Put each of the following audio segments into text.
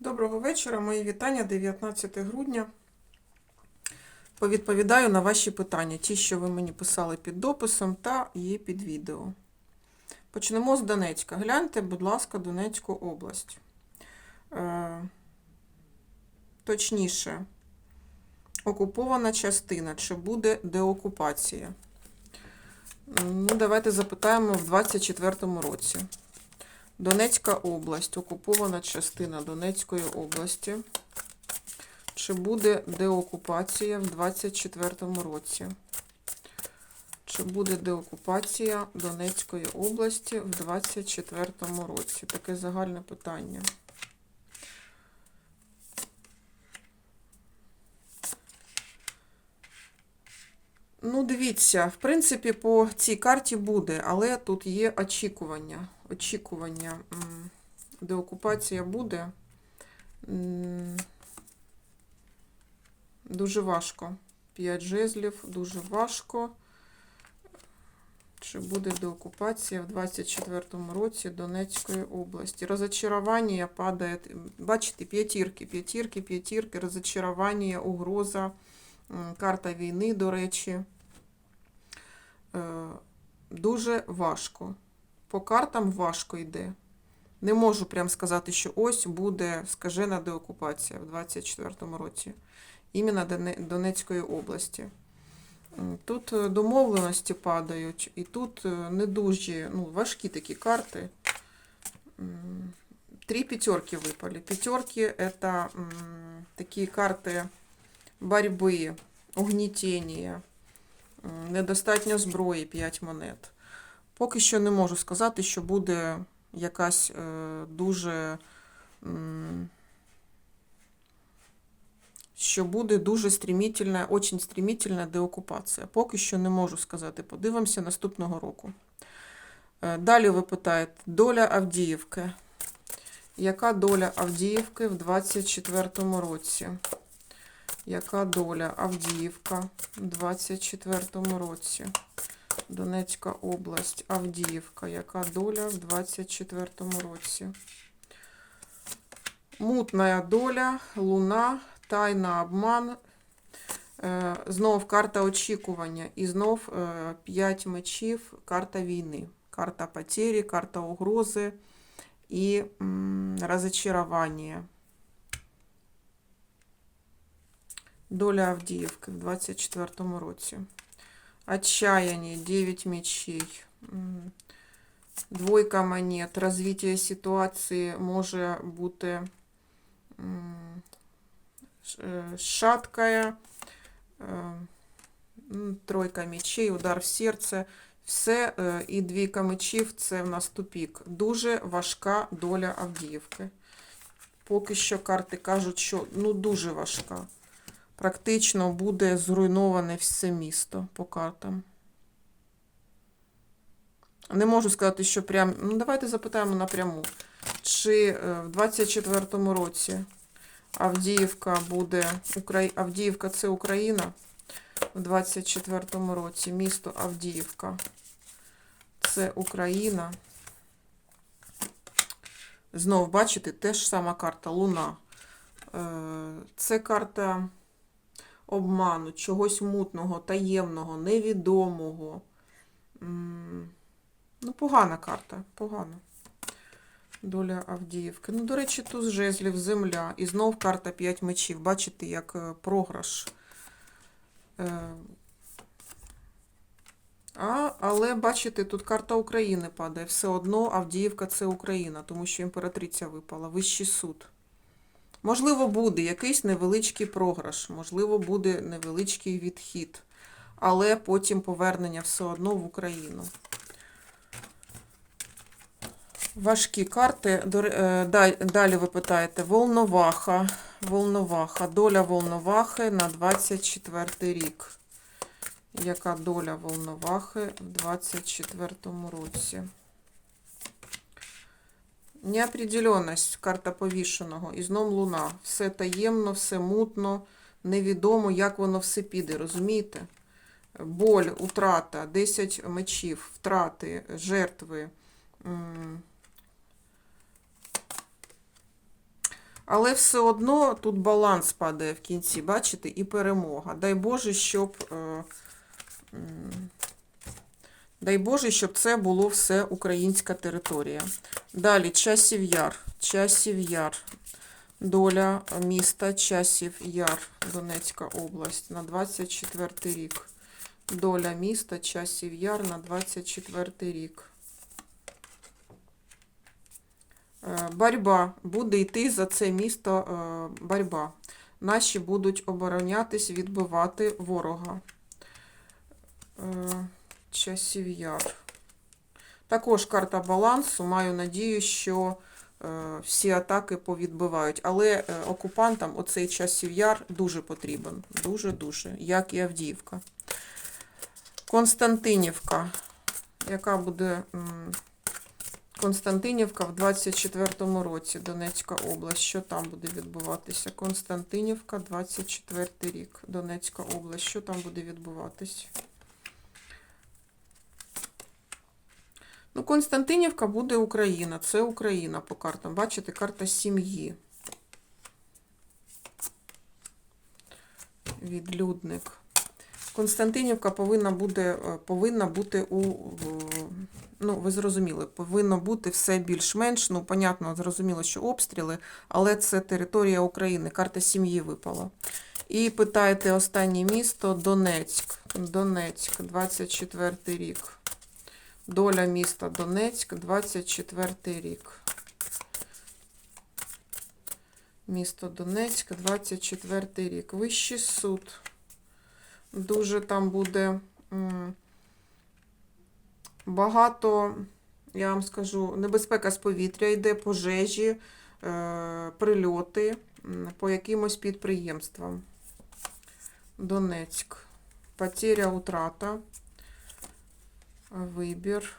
Доброго вечора, мої вітання, 19 грудня. Повідповідаю на ваші питання, ті, що ви мені писали під дописом, та є під відео. Почнемо з Донецька. Гляньте, будь ласка, Донецьку область. Е, точніше, окупована частина. Чи буде деокупація? Ну, давайте запитаємо в 24-му році. Донецька область, окупована частина Донецької області. Чи буде деокупація в 24-му році? Чи буде деокупація Донецької області в 24-му році? Таке загальне питання. Ну, дивіться, в принципі, по цій карті буде, але тут є очікування. Очікування, м, де окупація буде. Дуже важко. П'ять жезлів, дуже важко. Чи буде деокупація в 24-му році Донецької області? Розочарування падає. Бачите, п'ятірки, п'ятірки, п'ятірки, розочарування, угроза, карта війни, до речі. Е, Дуже важко. По картам важко йде. Не можу прям сказати, що ось буде скажена деокупація в 24-му році. Іменно Донецької області. Тут е, домовленості падають, і тут е, не дуже ну, важкі такі карти. Три пятерки выпали. Пятерки м, такие карти боротьби, угнітення, недостатньо зброї 5 монет. Поки що не можу сказати, що буде якась е, дуже. що буде дуже стремительна, очень стремительна деокупація. Поки що не можу сказати. Подивимося наступного року. Е, Далі ви питаєте, доля Авдіївки. Яка доля Авдіївки в 24-му році? Яка доля Авдіївка в 24-му році? Донецька область, Авдіївка. Яка доля в 24-му році? Мутна доля, луна, тайна обман. Е, Знов карта очікування. І знов 5 мечів, карта війни. Карта потері, карта угрози і розочарування. Доля Авдіївки в 24-му році. Отчаяние, 9 мечей. М, Двойка монет. Розвиття ситуації може бути м, ш- е, шаткая. Е, м, Тройка мечей, удар в серце. Все е, і двійка мечів це в нас тупік. Дуже важка доля Авдіївки. Поки що карти кажуть, що ну дуже важка. Практично буде зруйноване все місто по картам. Не можу сказати, що прям. Ну, давайте запитаємо напряму. Чи е, в 24-му році Авдіївка буде. Авдіївка це Україна. В 24-му році місто Авдіївка. Це Україна. Знов, бачите, теж сама карта Луна. Е, Це карта обману, чогось мутного, таємного, невідомого. Ну, погана карта, погана. Доля Авдіївки. Ну, до речі, туз жезлів, земля. І знов карта 5 мечів. Бачите, як е, програш. Е, А, але бачите, тут карта України падає. Все одно Авдіївка це Україна, тому що імператриця випала. Вищий суд. Можливо, буде якийсь невеличкий програш, можливо, буде невеличкий відхід, але потім повернення все одно в Україну. Важкі карти. Е, Далі ви питаєте Волноваха. Волноваха. Доля Волновахи на 24 рік. Яка доля Волновахи в 24 році? Неопределенность, карта повішеного. І знов луна. Все таємно, все мутно, невідомо, як воно все піде, розумієте? Боль, утрата, 10 мечів, втрати, жертви. Але все одно тут баланс падає в кінці, бачите, і перемога. Дай Боже, щоб. Е, дай Боже, щоб це було все українська територія. Далі часів яр. Часів яр. Доля міста Часів Яр, Донецька область на 24 рік. Доля міста Часів Яр на 24 рік. Е, Борьба. Буде йти за це місто е, борьба. Наші будуть оборонятись, відбивати ворога. Е, Часів Яр. Також карта балансу. Маю надію, що е, всі атаки повідбивають. Але е, окупантам оцей часів яр дуже потрібен. Дуже-дуже, як і Авдіївка. Константинівка. Яка буде Константинівка в 24-му році, Донецька область. Що там буде відбуватися? Константинівка, 24 рік, Донецька область. Що там буде відбуватись? Ну, Константинівка буде Україна. Це Україна по картам. Бачите, карта сім'ї. Відлюдник. Константинівка повинна, буде, е, повинна бути у. Ну, ви зрозуміли, повинно бути все більш-менш. Ну, понятно, зрозуміло, що обстріли, але це територія України. Карта сім'ї випала. І питаєте останнє місто Донецьк. Донецьк, 24 рік. Доля міста Донецьк, 24 рік. Місто Донецьк, 24 рік. Вищий суд. Дуже там буде багато, я вам скажу, небезпека з повітря йде, пожежі, е, прильоти по якимось підприємствам. Донецьк. Потеря, утрата. Вибір.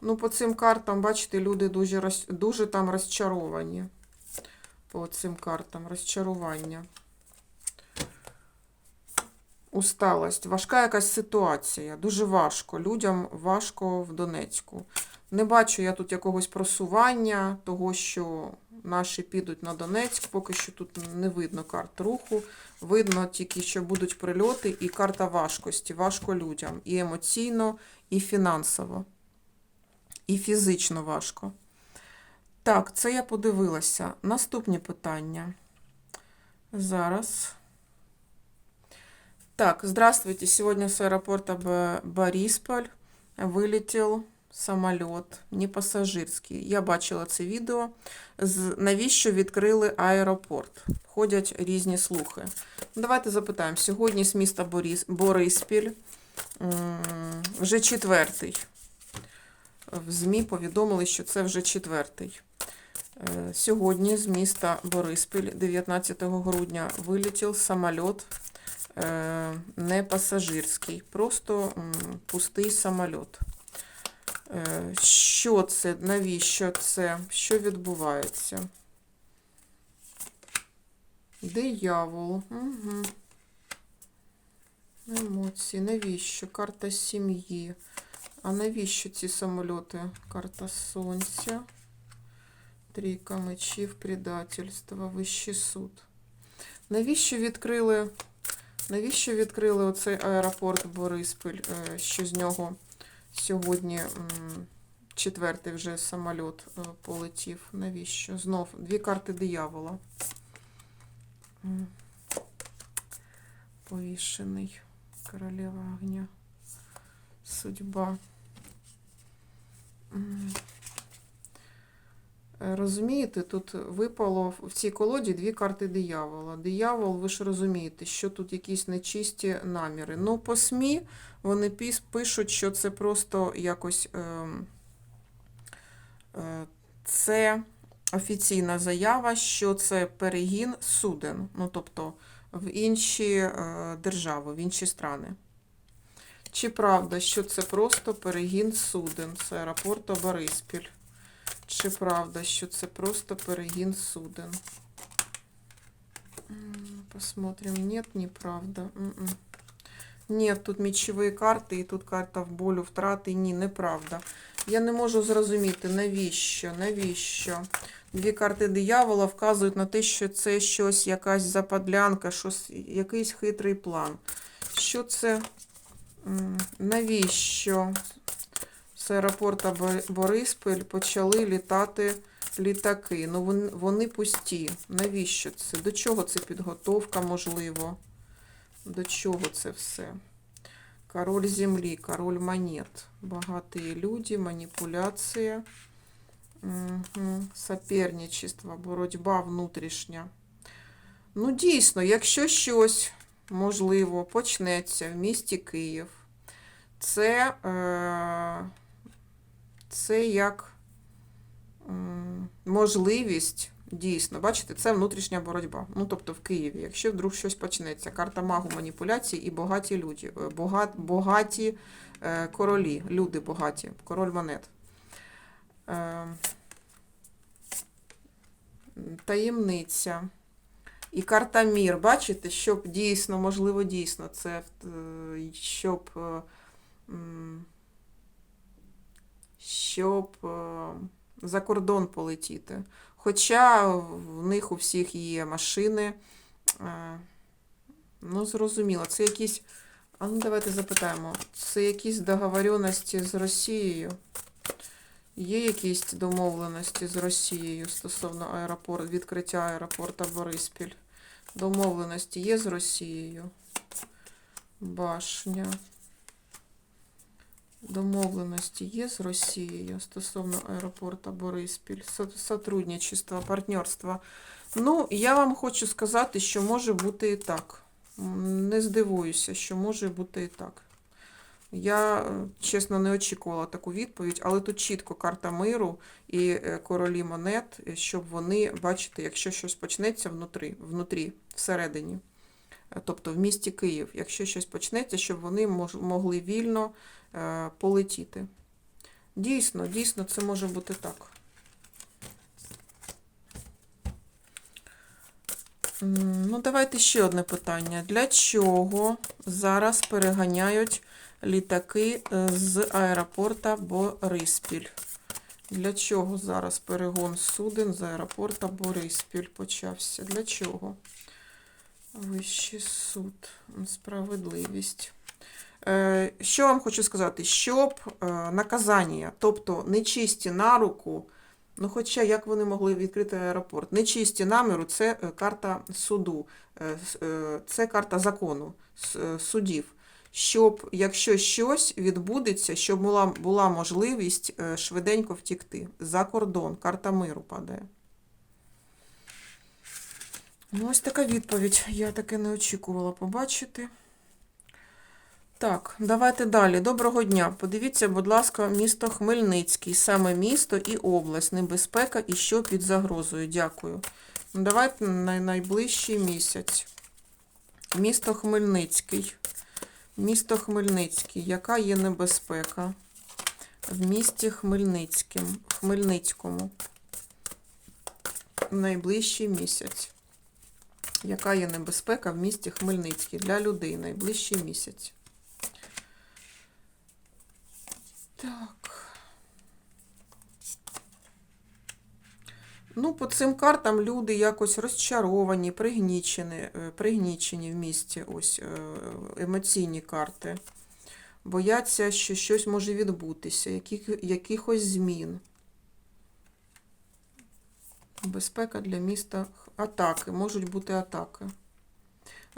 Ну, по цим картам, бачите, люди дуже, дуже там розчаровані. По цим картам розчарування. Усталость. Важка якась ситуація. Дуже важко. Людям важко в Донецьку. Не бачу я тут якогось просування, того, що наші підуть на Донецьк. Поки що тут не видно карт руху. Видно тільки, що будуть прильоти і карта важкості. Важко людям. І емоційно, і фінансово, і фізично важко. Так, це я подивилася. Наступні питання. Зараз. Так, здравствуйте. Сегодня с аэропорта Борисполь вилетів самоліт, не пасажирський. Я бачила це відео. Навіщо відкрили аеропорт? Ходять різні слухи. Давайте запитаємо. Сьогодні з міста Борис... Бориспіль вже четвертий. В ЗМІ повідомили, що це вже четвертий. Е, Сьогодні з міста Бориспіль 19 грудня вилетів самоліт е, не пасажирський, просто пустий самоліт. Е, Що це? Навіщо це? Що відбувається? Диявол. Угу. Емоції. Навіщо? Карта сім'ї. А навіщо ці самольоти? Карта сонця. Трійка мечів, предательство, вищий суд. Навіщо відкрили Навіщо відкрили оцей аеропорт Бориспіль, е, що з нього сьогодні четвертий вже самоліт е, полетів? Навіщо? Знов дві карти диявола. Повішений. Королева огня. Судьба. Е, Розумієте, тут випало в цій колоді дві карти диявола. Диявол, ви ж розумієте, що тут якісь нечисті наміри. Ну, по СМІ вони пишуть, що це просто якось ем, е, це офіційна заява, що це перегін суден, ну тобто в інші е, держави, в інші страни. Чи правда, що це просто перегін суден з аеропорту Бориспіль? Чи правда, що це просто перегін суден? Посмотрим. Нет, неправда. Нет, тут мечовые карти, і тут карта в болю втрати. Ні, неправда. Я не можу зрозуміти, навіщо, навіщо. Дві карти диявола вказують на те, що це щось, якась западлянка, щось, якийсь хитрий план. Що це? Навіщо з аеропорта Бо- Бориспіль почали літати літаки? Ну, вони пусті. Навіщо це? До чого це підготовка, можливо? До чого це все? Король землі, король монет. Багаті люди, маніпуляція. Угу. Соперничество, боротьба внутрішня. Ну, дійсно, якщо щось, можливо, почнеться в місті Київ, це, е, це як можливість, дійсно, бачите, це внутрішня боротьба. Ну, тобто в Києві, якщо вдруг щось почнеться, карта магу маніпуляцій і багаті люди, е, бога- багаті е, королі, люди багаті, король монет. Е, таємниця. І карта мір. Бачите, щоб дійсно, можливо, дійсно, це е, щоб, е, щоб е, за кордон полетіти. Хоча в них у всіх є машини. е, Ну, зрозуміло, це якісь. А ну давайте запитаємо. Це якісь договоренності з Росією? Є якісь домовленості з Росією стосовно аеропорту, відкриття аеропорта Бориспіль? Домовленості є з Росією? Башня. Домовленості є з Росією стосовно аеропорта Бориспіль. Со- Сотрудничество, партнерство. Ну, я вам хочу сказати, що може бути і так. Не здивуюся, що може бути і так. Я, е, чесно, не очікувала таку відповідь, але тут чітко карта миру і е, королі монет, е, щоб вони, бачите, якщо щось почнеться внутрі, внутрі всередині, тобто в місті Київ, якщо щось почнеться, щоб вони могли вільно полетіти. Дійсно, дійсно, це може бути так. Ну, давайте ще одне питання. Для чого зараз переганяють літаки е, з аеропорта Бориспіль? Для чого зараз перегон суден з аеропорта Бориспіль почався? Для чого? Вищий суд, справедливість. Е, Що вам хочу сказати? Щоб е, наказання, тобто нечисті на руку, ну хоча як вони могли відкрити аеропорт? Нечисті наміру це е, карта суду, це карта закону, судів. Щоб, якщо щось відбудеться, щоб була, була можливість швиденько втікти за кордон, карта миру падає. Ну, ось така відповідь. Я таке не очікувала побачити. Так, давайте далі. Доброго дня. Подивіться, будь ласка, місто Хмельницький. Саме місто і область, небезпека і що під загрозою. Дякую. Ну, Давайте на найближчий місяць. Місто Хмельницький. Місто Хмельницький. Яка є небезпека? В місті Хмельницьким, Хмельницькому. Найближчий місяць. Яка є небезпека в місті Хмельницький для людей найближчий місяць? Так. Ну, по цим картам люди якось розчаровані, пригнічені, е, пригнічені в місті. Ось е, емоційні карти. Бояться, що щось може відбутися, яких, якихось змін. Безпека для міста. Атаки. Можуть бути атаки.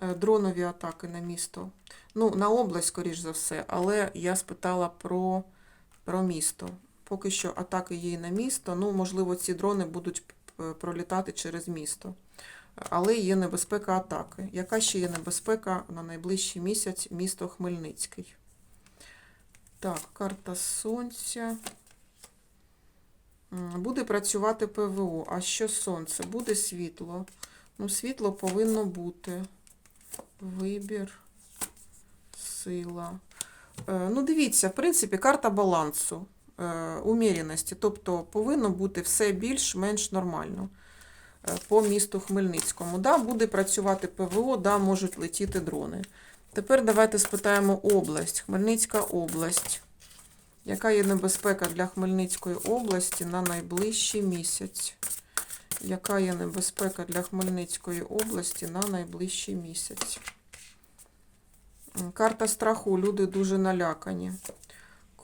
Е, Дронові атаки на місто. Ну, на область, скоріш за все, але я спитала про, про місто. Поки що атаки є на місто. Ну, можливо, ці дрони будуть е, пролітати через місто. Але є небезпека атаки. Яка ще є небезпека на найближчий місяць місто Хмельницький? Так, карта Сонця. Буде працювати ПВО. А що сонце? Буде світло. Ну, світло повинно бути. Вибір, сила. Е, Ну, дивіться, в принципі, карта балансу, уміряності. Тобто повинно бути все більш-менш нормально е, по місту Хмельницькому. Да, буде працювати ПВО, да, можуть летіти дрони. Тепер давайте спитаємо область. Хмельницька область. Яка є небезпека для Хмельницької області на найближчий місяць? Яка є небезпека для Хмельницької області на найближчий місяць? Карта страху. Люди дуже налякані.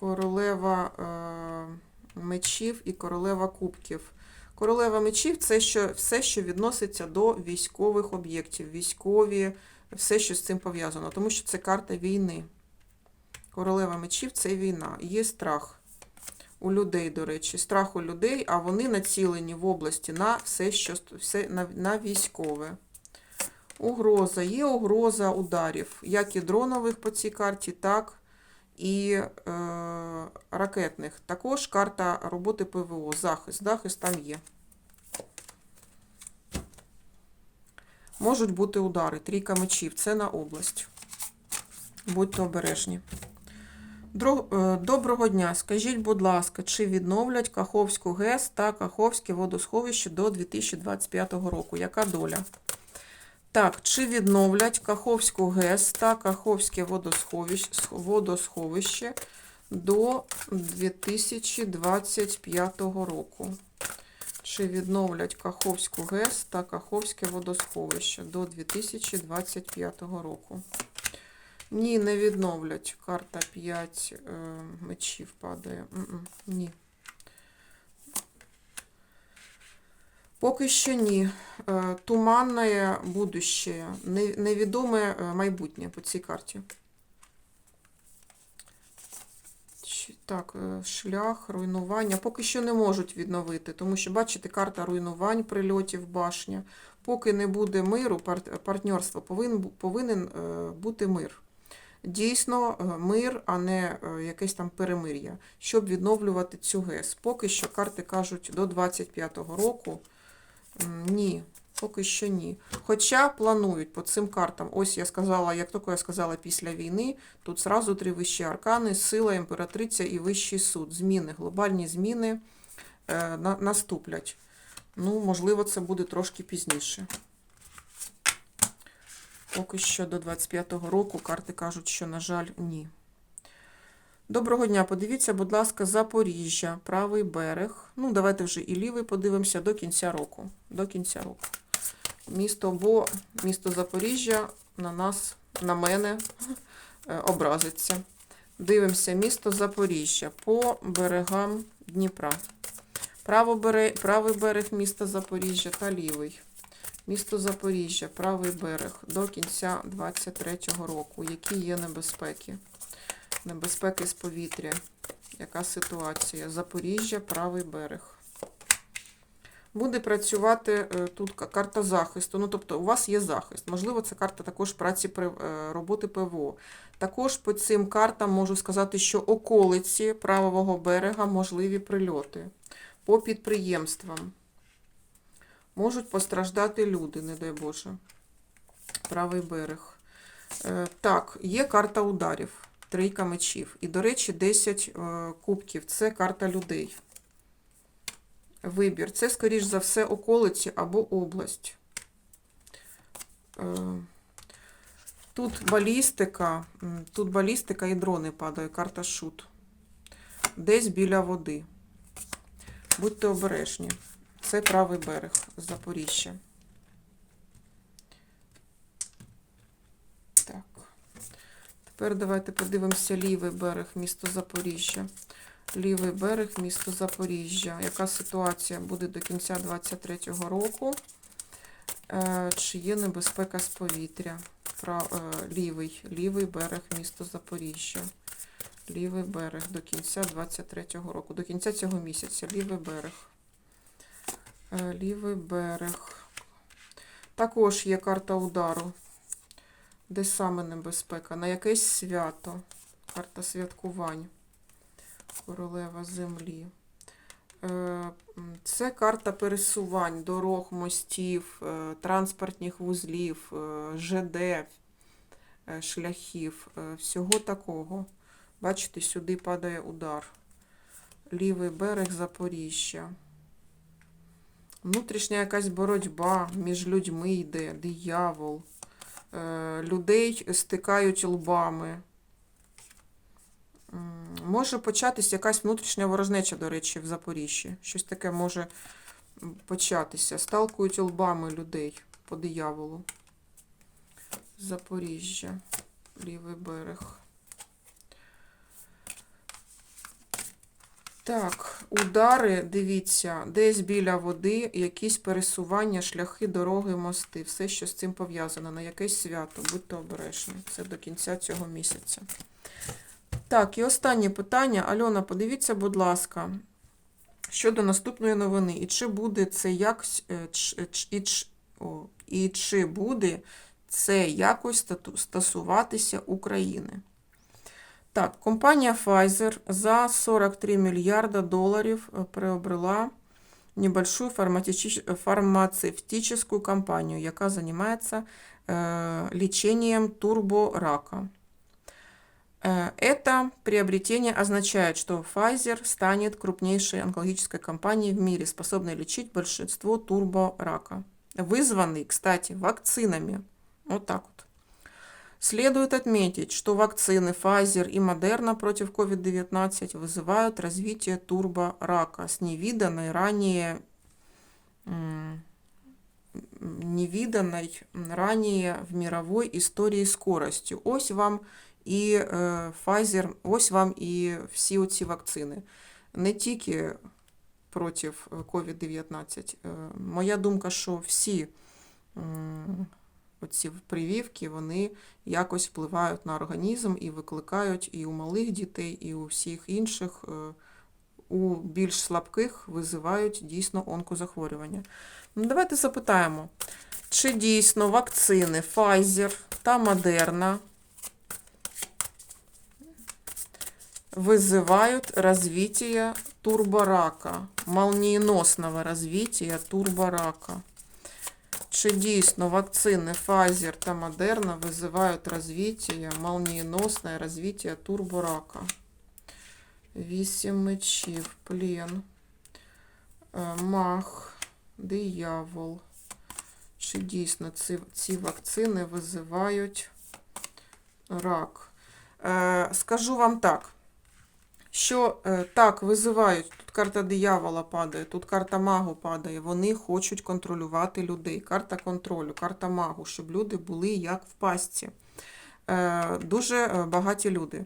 Королева е, мечів і королева кубків. Королева мечів це що, все, що відноситься до військових об'єктів, військові, все, що з цим пов'язано, тому що це карта війни. Королева мечів це війна. Є страх у людей, до речі, страх у людей, а вони націлені в області на все, що все на, на військове. Угроза. Є угроза ударів, як і дронових по цій карті, так і е, ракетних. Також карта роботи ПВО, захист. Захист там є. Можуть бути удари. Трійка мечів. Це на область. Будьте обережні. Е, Доброго дня. Скажіть, будь ласка, чи відновлять Каховську ГЕС та Каховське водосховище до 2025 року? Яка доля? Так, чи відновлять Каховську ГЕС та Каховське водосховище, до 2025 року? Чи відновлять Каховську ГЕС та Каховське водосховище до 2025 року? Ні, не відновлять. Карта 5 е, мечів падає. Ні. Поки що ні. Е, Туманне будуще, не- невідоме е, майбутнє по цій карті. Так, е, шлях, руйнування. Поки що не можуть відновити, тому що, бачите, карта руйнувань, прильотів, башня. Поки не буде миру, пар- партнерства, повинен, повинен бути мир. Дійсно, мир, а не якесь там перемир'я, щоб відновлювати цю ГЕС. Поки що карти кажуть до 25-го року. Ні, поки що ні. Хоча планують по цим картам. Ось я сказала, як тільки я сказала після війни, тут зразу три вищі аркани, сила, імператриця і вищий суд. Зміни, глобальні зміни е, на, наступлять. Ну, можливо, це буде трошки пізніше. Поки що до 25-го року карти кажуть, що, на жаль, ні. Доброго дня. Подивіться, будь ласка, Запоріжжя, правий берег. Ну, давайте вже і лівий подивимося до кінця року. До кінця року. Місто, бо місто Запоріжжя на нас, на мене е, образиться. Дивимося місто Запоріжжя по берегам Дніпра. Правий берег міста Запоріжжя та лівий. Місто Запоріжжя, правий берег до кінця 23-го року. Які є небезпеки? Небезпеки з повітря. Яка ситуація? Запоріжжя, правий берег. Буде працювати е, тут карта захисту. Ну, тобто, у вас є захист. Можливо, це карта також праці е, роботи ПВО. Також по цим картам можу сказати, що околиці правого берега можливі прильоти. По підприємствам. Можуть постраждати люди, не дай Боже. Правий берег. Е, Так, є карта ударів, трійка мечів. І, до речі, 10 е, кубків це карта людей. Вибір. Це, скоріш за все, околиці або область. Е, Тут балістика, тут балістика і дрони падають, карта шут. Десь біля води. Будьте обережні. Це правий берег Запоріжжя. Так. Тепер давайте подивимося лівий берег місто Запоріжжя. Лівий берег місто Запоріжжя. Яка ситуація буде до кінця 23-го року? Е, Чи є небезпека з повітря? Е, Лівий, лівий берег місто Запоріжжя. Лівий берег до кінця 23-го року. До кінця цього місяця. Лівий берег. Е, Лівий берег. Також є карта удару. Де саме небезпека? На якесь свято. Карта святкувань. Королева землі. Е, Це карта пересувань, дорог, мостів, е, транспортних вузлів, е, ЖД, шляхів, всього такого. Бачите, сюди падає удар. Лівий берег Запоріжжя. Внутрішня якась боротьба між людьми йде, диявол. Е, Людей стикають лбами. Може початись якась внутрішня ворожнеча, до речі, в Запоріжжі. Щось таке може початися. Сталкують лбами людей по дияволу. Запоріжжя, лівий берег. Так, удари, дивіться, десь біля води, якісь пересування, шляхи, дороги, мости. Все, що з цим пов'язано, на якесь свято. Будьте обережні. Це до кінця цього місяця. Так, і останнє питання. Альона, подивіться, будь ласка, щодо наступної новини. І чи буде це якось, е, ч- і, і чи буде це якось стосуватися України? Так, компанія Pfizer за 43 миллиарда долларов э, приобрела небольшую фармацевтич- фармацевтическую компанию, яка занимается э, лечением турборака. Э, Это приобретение означает, что Pfizer станет крупнейшей онкологической компанией в мире, способной лечить большинство турборака, вызванный, кстати, вакцинами. Вот так вот. Следует отметить, что вакцины Pfizer и Moderna против COVID-19 вызывают развитие турборака с невиданной ранее м, невиданной ранее в мировой истории скоростю. Ось вам і е, Pfizer, ось вам і всі оці вакцини. Не тільки проти COVID-19. Е, Моя думка, що всі м, оці прививки, вони якось впливають на організм і викликають і у малих дітей, і у всіх інших, е, у більш слабких визивають дійсно онкозахворювання. Ну, давайте запитаємо, чи дійсно вакцини Pfizer та Moderna вызывают развитие турборака, молниеносного развития турборака. Чи дійсно вакцини Pfizer та Moderna визивають розвиття, молниеносне розвиття турборака? Вісім мечів, плен, е, мах, диявол. Чи дійсно ці, ці вакцини визивають рак? Е, скажу вам так, що е, так визивають, тут карта диявола падає, тут карта магу падає, вони хочуть контролювати людей. Карта контролю, карта магу, щоб люди були як в пастці. Е, дуже е, багаті люди.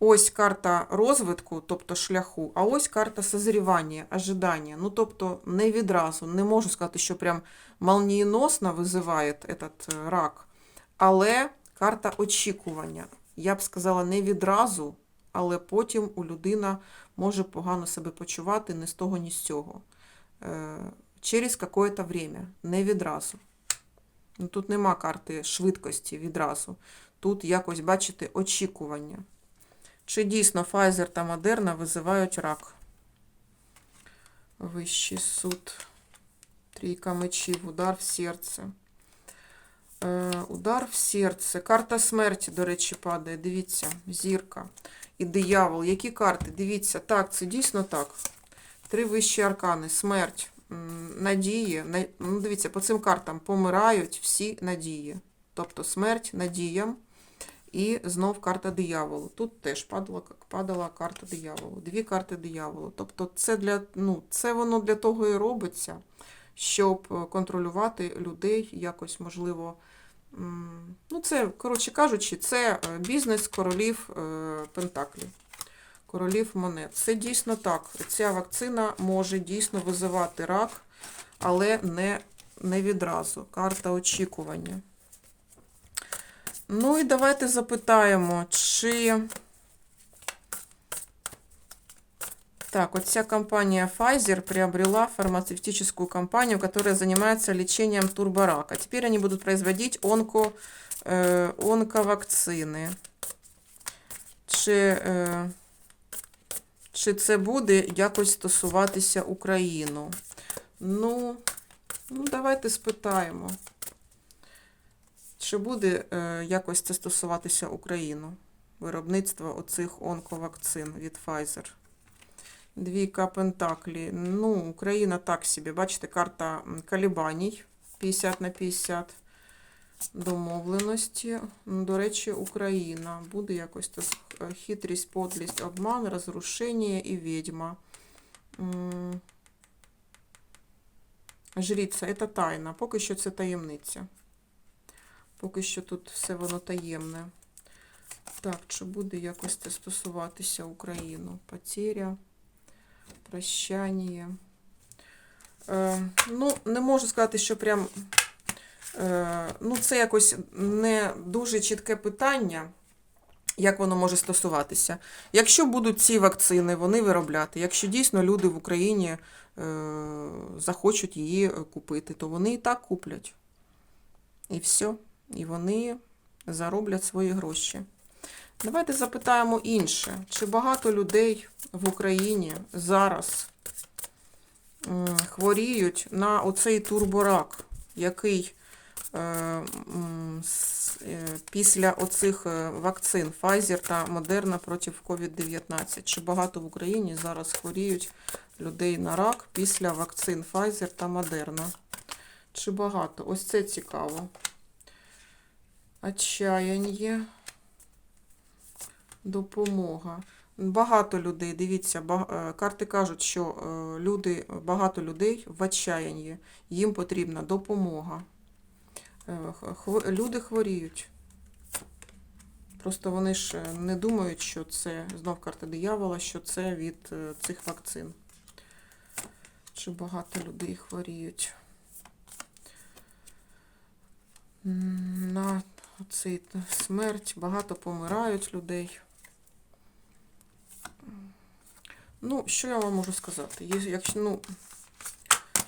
Ось карта розвитку, тобто шляху, а ось карта созрівання, ожидання. Ну, тобто не відразу. Не можу сказати, що прям молнієносно визиває этот рак, але карта очікування. Я б сказала, не відразу, але потім у людина може погано себе почувати не з того, ні з цього. Е, Через какое-то время, не відразу. Ну, Тут нема карти швидкості відразу. Тут якось, бачите, очікування. Чи дійсно Pfizer та Moderna визивають рак? Вищий суд. Трійка мечів, удар в серце. Е, удар в серце. Карта смерті, до речі, падає. Дивіться, зірка. І диявол. Які карти? Дивіться, так, це дійсно так. Три вищі аркани. Смерть, надії. Ну, дивіться, по цим картам помирають всі надії. Тобто смерть надіям. І знов карта дияволу. Тут теж падала, падала карта дияволу. Дві карти дияволу. Тобто це, для, ну, це воно для того і робиться, щоб е, контролювати людей якось, можливо. Ну, це, коротше кажучи, це е, бізнес королів Пентаклі. Пентаклів, королів монет. Це дійсно так. Ця вакцина може дійсно визивати рак, але не, не відразу. Карта очікування. Ну і давайте запитаємо, чи. Так, вот вся компания Pfizer приобрела фармацевтическую компанию, которая занимается лечением турборака. Теперь они будут производить онко, э, онковакцини. Чи, е, чи це буде якось стосуватися Україну? Ну, ну давайте спитаємо. Чи буде е, якось це стосуватися Україну? Виробництво оцих онковакцин від Pfizer. Двійка Пентаклі. Ну, Україна так собі. Бачите, карта м, колебаній 50 на 50. домовленості. Ну, До речі, Україна. Буде якось то е, хитрість, подлість, обман, розрушення і відьма. Жріця, це тайна. Поки що це таємниця. Поки що тут все воно таємне. Так, чи буде якось це стосуватися Україну? Потеря, прощання. Е, ну, не можу сказати, що прям. Е, ну, це якось не дуже чітке питання, як воно може стосуватися. Якщо будуть ці вакцини, вони виробляти, якщо дійсно люди в Україні е, захочуть її купити, то вони і так куплять. І все. І вони зароблять свої гроші. Давайте запитаємо інше. Чи багато людей в Україні зараз хворіють на оцей турборак, який е, е, після оцих е, вакцин Pfizer та Moderna проти COVID-19? Чи багато в Україні зараз хворіють людей на рак після вакцин Pfizer та Moderna? Чи багато? Ось це цікаво. Отчаяння. Допомога. Багато людей, дивіться, е, карти кажуть, що е, люди, багато людей в отчаянні, їм потрібна допомога. Е, Люди хворіють. Просто вони ж не думають, що це, знов карта диявола, що це від цих вакцин. Чи багато людей хворіють. На цей смерть, багато помирають людей. Ну, що я вам можу сказати? Якщо, ну,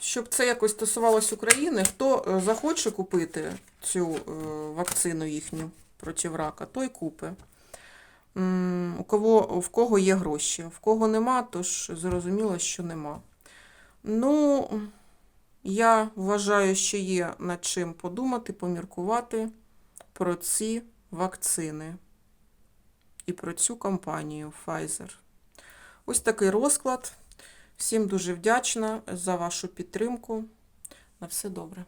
щоб це якось стосувалось України, хто е, захоче купити цю е, вакцину їхню проти рака, той купи. У кого, в кого є гроші, в кого нема, то ж зрозуміло, що нема. Ну, я вважаю, що є над чим подумати, поміркувати про ці вакцини і про цю компанію Pfizer. Ось такий розклад. Всім дуже вдячна за вашу підтримку. На все добре.